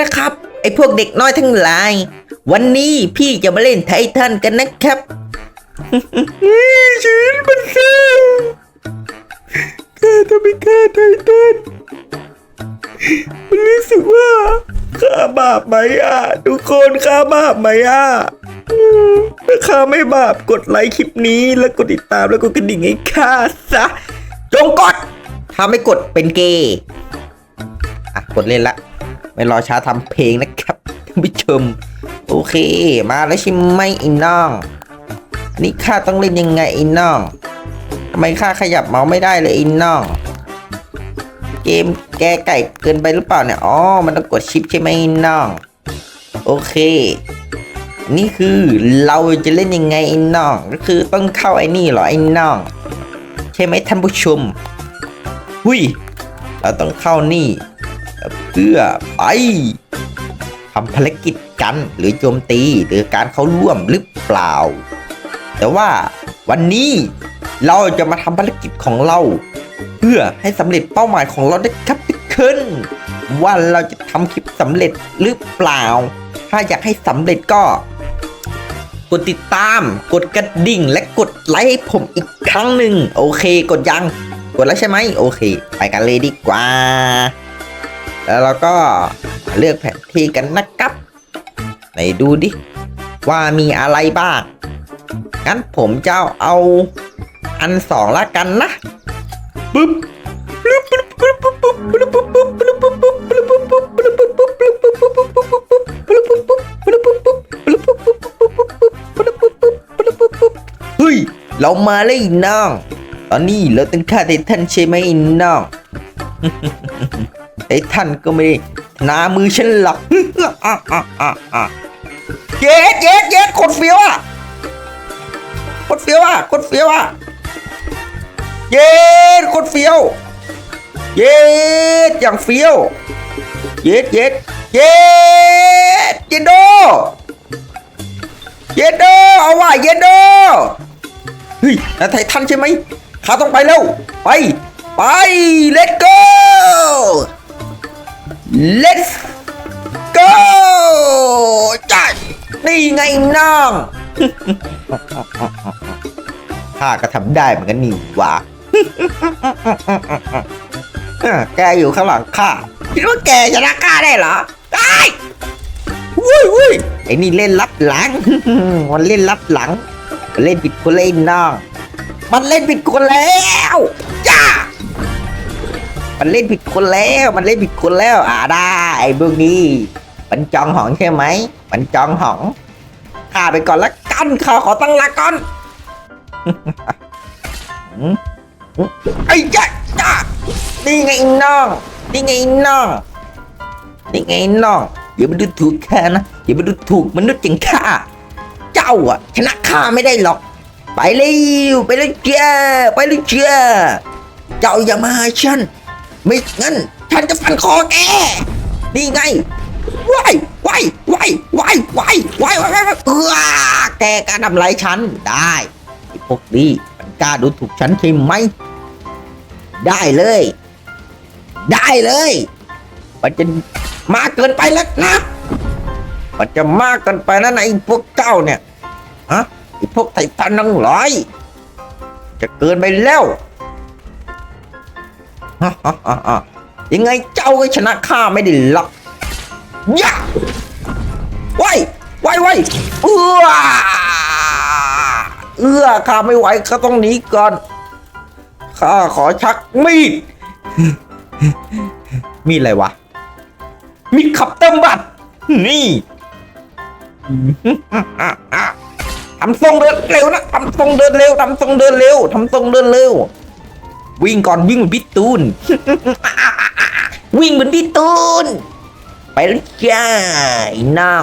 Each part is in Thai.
นะครับ ไอ้พวกเด็กน้อยทั้งหลาย วันนี้พี่จะมาเล่นไททันกันนะครับชีวิตมันเศร้าข้าทำไมฆ่าไททันมันรู้สึกว่าข้าบาปไหมอะ ทุกคนข้าบาปไหมอะอืมถ้าข้าไม่บาปกดไลค์คลิปนี้แล้วกดติดตามแล้วก็กระดิ่งให้ข้าซะ จงกด ถ้าไม่กดเป็นเกย์อะ กดเล่นละ ไม่รอช้าทำเพลงนะครับท่านผู้ชม โอเค มาแล้วใช่ไหมไอ้น้องนี่ข้าต้องเล่นยังไงไอ้น้องทำไมข้าขยับเมาส์ไม่ได้เลยไอ้น้องเกมแกไก่เกินไปหรือเปล่าเนี่ยอ๋อมันต้องกดชิปใช่ไหมไอ้น้องโอเค นี่คือเราจะเล่นยังไงไอ้น้องก็คือต้องเข้าไอ้นี่เหรอไอ้น้อง ใช่ไหมท่านผู้ชมหุยเราต้องเข้านี่ เพื่อไปทำภารกิจกันหรือโจมตีหรือการเข้าร่วมหรือเปล่า แต่ว่าวันนี้เราจะมาทำภารกิจของเรา เพื่อให้สำเร็จเป้าหมายของเราได้ครับทุกคนว่าเราจะทำคลิปสำเร็จหรือเปล่า ถ้าอยากให้สำเร็จก็ กดติดตาม กดกระดิ่ง และกดไลค์ให้ผมอีกครั้งหนึ่งโอเค กดยัง กดแล้วใช่ไหมโอเค ไปกันเลยดีกว่า แล้วเราก็เลือกแผนที่กันนะครับไหนดูดิ ว่ามีอะไรบ้าง งั้นผมจะเอาอันสองละกันนะปึ๊บเฮ้ย เรามาเลยน้อง ตอนนี้เราต้องฆ่าไททันใช่ไหมน้อง ไททันก็ไม่ได้นามือฉันหรอกเย็ดเย็ดเย็ดกดเฟี้ยวอะกดเฟี้ยวอะกดเฟี้ยวอะเย็ดกดเฟี้ยวเย็ดอย่างเฟี้ยวเย็ดเย็ดเย็ดเย็ดโดเย็ดโดเอาว่ะเย็ดโดเฮ้ยนั่ไททันใช่ไหมข้าต้องไปแล้วไป ไป let's go let's go จ้านี่ไงน้อง ข้าก็ทำได้เหมือนกันนี่หว่าแกอยู่ข้างหลังข้าคิดว่าแกจะรักข้าได้เหรอได้วุ้ยวุ้ยไอ้นี่เล่นลับหลัง มันเล่นลับหลัง เล่นผิดคนเล่นน้อง มันเล่นผิดคนแล้ว มันเล่นผิดคนแล้วมันเล่นผิดคนแล้วอ่าได้ไอ้พวกนี้ มันจองหองใช่ไหมมันจองหองข้าไปก่อนละกันข้าขอตั้งลักก่อนไอ้จ้าจ้านี่ไงน้องนี่ไงน้องนี่ไงน้องอย่ามาดูถูกข้านะอย่ามาดูถูกมนุษย์อย่างข้าเจ้าอะชนะข้าไม่ได้หรอก ไปเร็วไปเลยเจ้าไปเลยเจ้าเจ้าอย่ามาหาฉัน ไม่งั้นฉันจะฟันคอแกนี่ไงว้ายว้ายว้ายว้ายว้ายว้ายว้ายเออแกการทำไรฉันได้ไอพวกนี้มันกล้าดูถูกฉันใช่ไหมได้เลย ได้เลย มันจะมากเกินไปแล้วนะ มันจะมากเกินไปแล้วนะไอ้พวกเจ้าเนี่ยฮะไอ้พวกไททันทั้งหลอยจะเกินไปแล้ว ยังไงเจ้าก็ชนะข้าไม่ได้หรอกยะไว้ไว้ไว้เอื้อเอื้อข้าไม่ไหวข้าต้องหนีก่อนข้าขอชักมีดมีดอะไรวะ มีดขับเติมบัตรนี่ทำทรงเดินเร็วนะทำทรงเดินเร็วทำทรงเดินเร็วทำทรงเดินเร็ว วิ่งก่อนวิ่งเหมือนพี่ตูน วิ่งเหมือนพี่ตูน ไปแล้วจ้าไอ้น้อง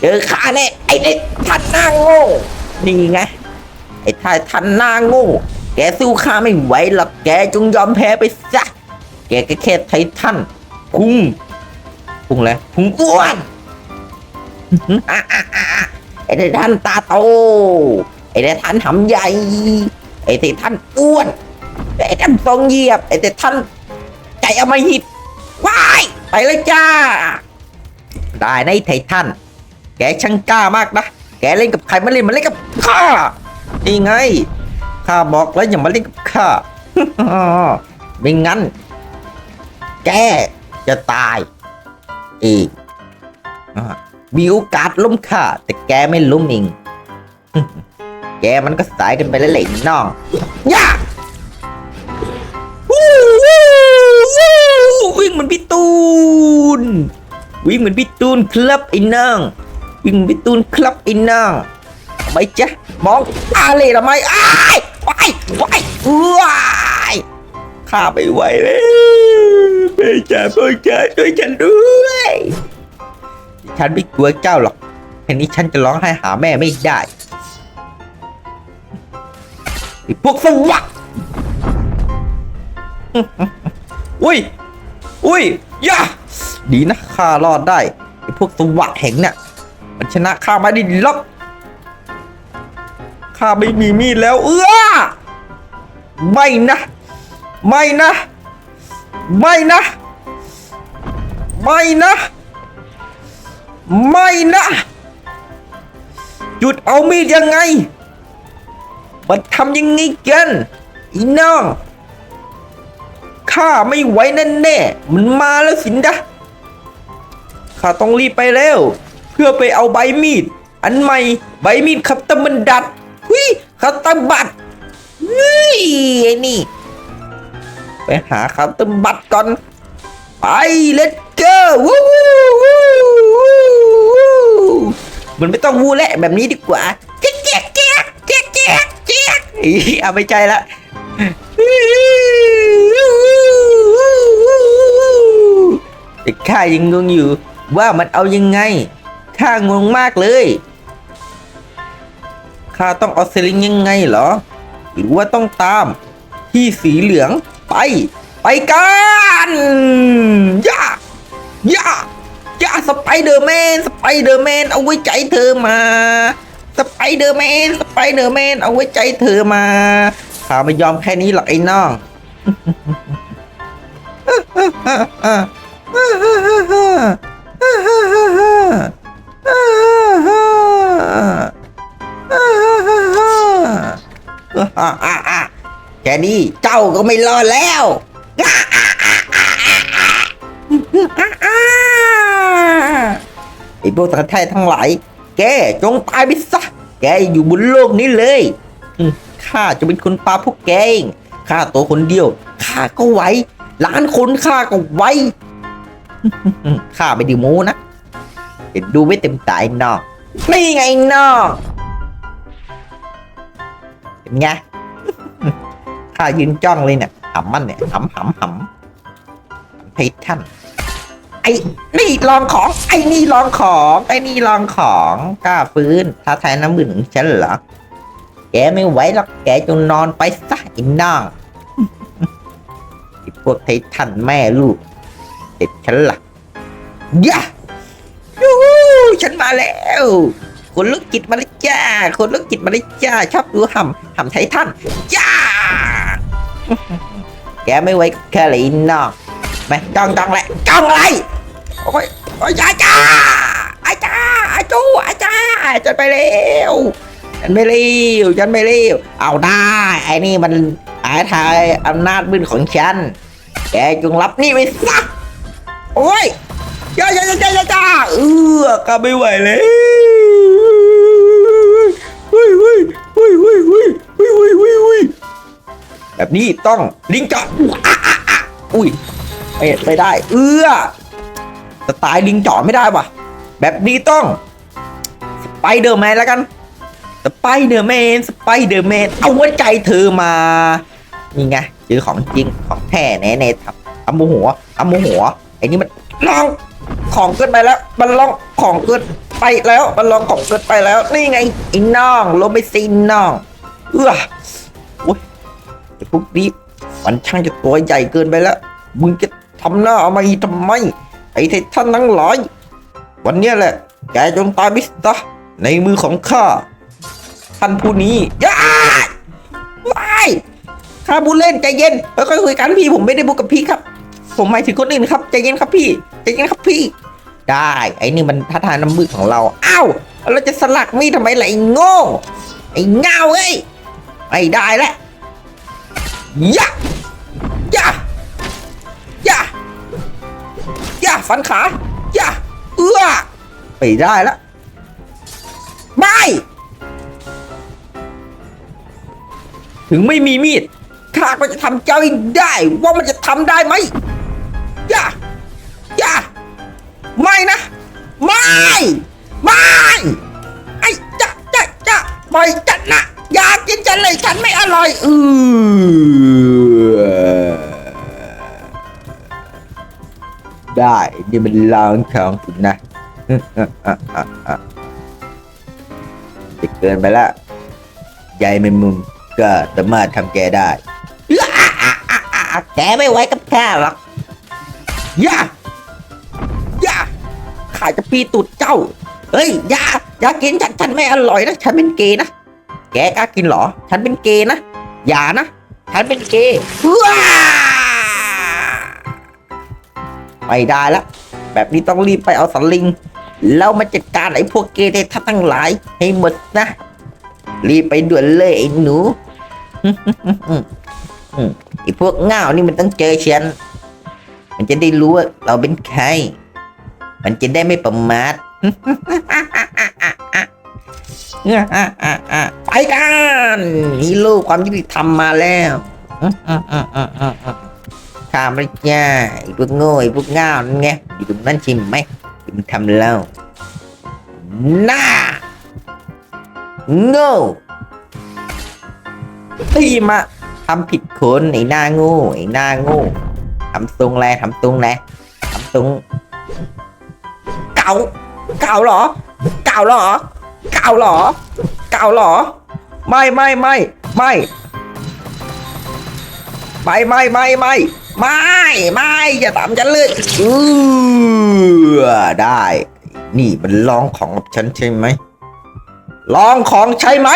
เจอข้าแน่ไอ้เด็กทันหน้าโง่นี่ไงไอ้ท่ายทันหน้าโง่แกสู้ข้าไม่ไหวหรอกแกจงยอมแพ้ไปซะแกก็แค่ไททันพุงพุงอะไรพุงอ้วนไอ้ไททันตาโตไอ้ไททันหำใหญ่ไอ้ไททันอ้วน ไอ้ททันทรงเหยียบไอ้ไททันใจเอามาหิดว้ายไปเลยจ้าตายในไอ้ไททันแกช่างกล้ามากนะ แกเล่นกับใครมาเล่นมาเล่นกับข้านี่ไงข้าบอกแล้วอย่ามาเล่นกับข้าไม่งั้น แกจะตายเองมีโอกาสล้มข้าแต่แกไม่ล้มเองแกมันก็สายกันไปแล้วแหละน้องยาวู้ วิ่งเหมือนพี่ตูนครับไอ้น้องวิ่งพี่ตูนครับไอ้น้องไมจ๊ะมองอะไรทำไมอ้ายว้ายว้ายว้ายข้าไม่ไหวแล้วแม่จ๋าพ่อจ๋าช่วยฉันด้วย ฉันไม่กลัวเจ้าหรอกแค่นี้ฉันจะร้องไห้หาแม่ไม่ได้ไอ้พวกสวักอุ้ยอุ้ยย่า ดีนะข้ารอดได้ไอพวกสวักแห่งเนี่ยมันชนะข้าไม่ได้หรอกข้าไม่มีมีดแล้วเอื้อไม่นะ ไม่นะ ไม่นะ ไม่นะ ไม่นะ หยุดเอามีดยังไง มันทำยังไงกันอีน้องข้าไม่ไหวแน่แน่มันมาแล้วสินดะ ข้าต้องรีบไปแล้ว เพื่อไปเอาใบมีด อันใหม่ใบมีดคัตตอร์มันดัดหุยคัตตอร์บัตเฮ้ยไอ้นี่ ไปหาคัตตอร์บัตก่อน ไป let's go วู้วู้วู้วู้วู้มันไม่ต้องวู้แหละแบบนี้ดีกว่าเจ๊กเจ๊กเจ๊กเจ๊กเจ๊กเจ๊กอีเอาไม่ใจละแต่ข้ายังงงอยู่ ว่ามันเอายังไง ข้างงมากเลย ข้าต้องเอาสลิงยังไงเหรอ หรือว่าต้องตามที่สีเหลืองไปไปกันย่าย่าย่าสไปเดอร์แมนสไปเดอร์แมนเอาไว้ใจเธอมา สไปเดอร์แมนสไปเดอร์แมนเอาไว้ใจเธอมาข้าไม่ยอมแค่นี้หรอกไอ้น้อง แค่นี้เจ้าก็ไม่รอดแล้วไอ้พวกสัตว์ไทยทั้งหลาย แกจงตายไปซะ แกอยู่บนโลกนี้เลยข้าจะเป็นคนปาพวกแกเองข้าตัวคนเดียวข้าก็ไหวล้านคนข้าก็ไหว ข้าไม่ดีโม้นะเห็นดูไม่เต็มตายนอกนี่ไงนอกเป็นไงข้ายืนจ้องเลยเนี่ยหำมันเนี่ยหำหำหำไททันไอ้นี่ลองของ ไอ้นี่ลองของ ไอ้นี่ลองของกล้าฟื้นท้าทายน้ำมือของฉันเหรอแกไม่ไหวหรอกแกจงนอนไปซะอ้น้องพวกไททันแม่ลูก เด็ดฉันล่ะยะยูฉันมาแล้วคนลูกจิตมาเลยจ้าคนลูกจิตมาเลยจ้า ชอบดูหำหำไททันจ้า แกไม่ไหวกับแค่เลยน้องแม่จ้องจ้องแหละจ้องอะไรโอ้ยโอ้ยจ้าจ้าอาจ้าอาจูอาจ้าฉันไปเร็วฉันไม่เร็วฉันไม่เร็วเอาได้ไอ้นี่มันอาทายอำนาจมืดของฉัน แกจงรับนี่ไปซะ โอ้ยจ้าจ้าจ้าจ้าจ้าเออก็ไม่ไหวเลยเฮ้ยเฮ้ยเฮ้ยเฮ้ยเฮ้ยเฮ้ยเฮ้ยเฮ้ยเฮ้ยแบบนี้ต้องลิงเจาะอุ้ยไม่ไม่ได้ เอื้อสไตล์ลิงจาะไม่ได้ว่ะ แบบนี้ต้องสไปเดอร์แมนแล้วกันสไปเดอร์แมนสไปเดอร์แมนเอาหัวใจเธอมานี่ไงเจอของจริงของแท้แน่ๆครับอาโมหัวอาโมหัว อ้นี่มันลองของเกินไปแล้ว มันลองของเกินไปแล้ว มันลองของเกินไปแล้ว นี่ไงไอ้น้องโรเบซินน้อง เอื้อโอ้ยไอ้พวกนี้มันช่างจะตัวใหญ่เกินไปแล้ว มึงจะทำหน้าเอามาทำไม ไอ้ไททันทั้งหลาย วันนี้แหละ แกจงตายบิสตาในมือของข้า ท่านผู้นี้ย่าว้ายข้าพูดเล่นใจเย็นค่อยๆคุยกันพี่ผมไม่ได้พูดกับพี่ครับ ผมหมายถึงคนอื่นครับใจเย็นครับพี่ใจเย็นครับพี่ ได้ไอ้นี่มันท่าทางน้ำมือของเราอ้าวเราจะสลักมีดทำไมล่ะไอ้โง่ไอ้เงาเอ้ยไม่ได้แล้วยะยะยะยะฟันขายะเอื้อไม่ได้แล้วไม่ถึงไม่มีมีดข้าก็จะทำเจ้าให้ได้ว่ามันจะทำได้ไหม อย่าอย่าไม่นะ ไม่ ไม่ไอ้จะจะจะปล่อยจัดนะอย่ากินฉันเลยฉันไม่อร่อยเออได้นี่มันลางของคุณนะจะเกินไปละใยแมงมุมก็สามารถทำแกได้ แกไม่ไว้กับข้าหรอก อย่าอย่าข้าจะปีตูดเจ้า เฮ้ยอย่าอย่ากินฉันฉันไม่อร่อยนะฉันเป็นเกย์นะ แกกล้ากินเหรอ ฉันเป็นเกย์นะ อย่านะ ฉันเป็นเกย์ว้าไม่ได้ละ แบบนี้ต้องรีบไปเอาสลิง แล้วมาจัดการไอ้พวกเกย์เททัทั้งหลาย ให้หมดนะ รีบไปด่วนเลยไอ้หนูไอ้พวกเง่านี่มันต้องเจอฉัน มันจะได้รู้ว่าเราเป็นใคร มันจะได้ไม่ประมาทไปกันฮีโร่ความยุติธรรมมาแล้วข้าไม่ใช่ไอ้พวกโง่ไอ้พวกง่านั่นไงอยู่ตรงนั้นใช่ไหมที่มันทำเราหน้าโง่พี่มาทำผิดคนไอ้หน้าโง่ไอ้หน้าโง่ ทำทรงแลทำทรงแลทำทรงเก่าเก่าหรอ เก่าหรอ เก่าหรอ เก่าหรอ ไม่ไม่ไม่ไม่ไม่ไม่ไม่ไม่ไม่ไม่อย่าทำฉันเลยเออได้ นี่มันลองของกับฉันใช่ไหมลองของใช่ไหม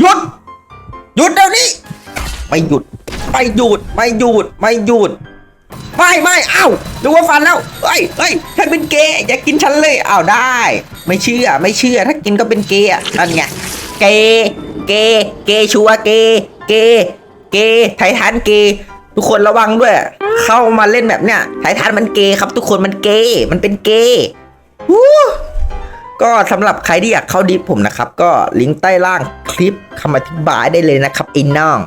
หยุด หยุดเดี๋ยวนี้ ไม่หยุด ไม่หยุด ไม่หยุด ไม่หยุด ไม่ไม่เอ้าดูว่าฟันแล้วเฮ้ยเฮ้ยฉันเป็นเกย์อย่ากินฉันเลยอ้าวได้ ไม่เชื่อไม่เชื่อถ้ากินก็เป็นเกย์อะนั่นไงเกย์เกย์เกย์ชัวเกย์เกย์เกย์ไททันเกย์ทุกคนระวังด้วย เข้ามาเล่นแบบเนี้ยไททันมันเกย์ครับ ทุกคนมันเกย์มันเป็นเกย์วู้ก็สำหรับใครที่อยากเข้าดิสผมนะครับ ก็ลิงก์ใต้ล่างคลิปคำอธิบายได้เลยนะครับไอ้น้อง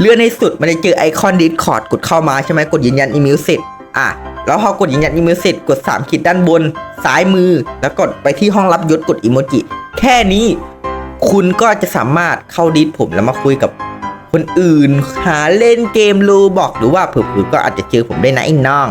เลื่อนในสุดมันจะเจอไอคอนดิสคอร์ดกดเข้ามาใช่ไหมกดยืนยันอีเมลเสร็จอะแล้วพอกดยืนยันอีเมลเสร็จกด 3 ขีดด้านบน ซ้ายมือ แล้วกดไปที่ห้องรับยศกดอีโมจิแค่นี้คุณก็จะสามารถเข้าดิสผมแล้วมาคุยกับคนอื่น หาเล่นเกมรูบอกหรือว่าเผื่อๆก็อาจจะเจอผมได้นะไอ้น้อง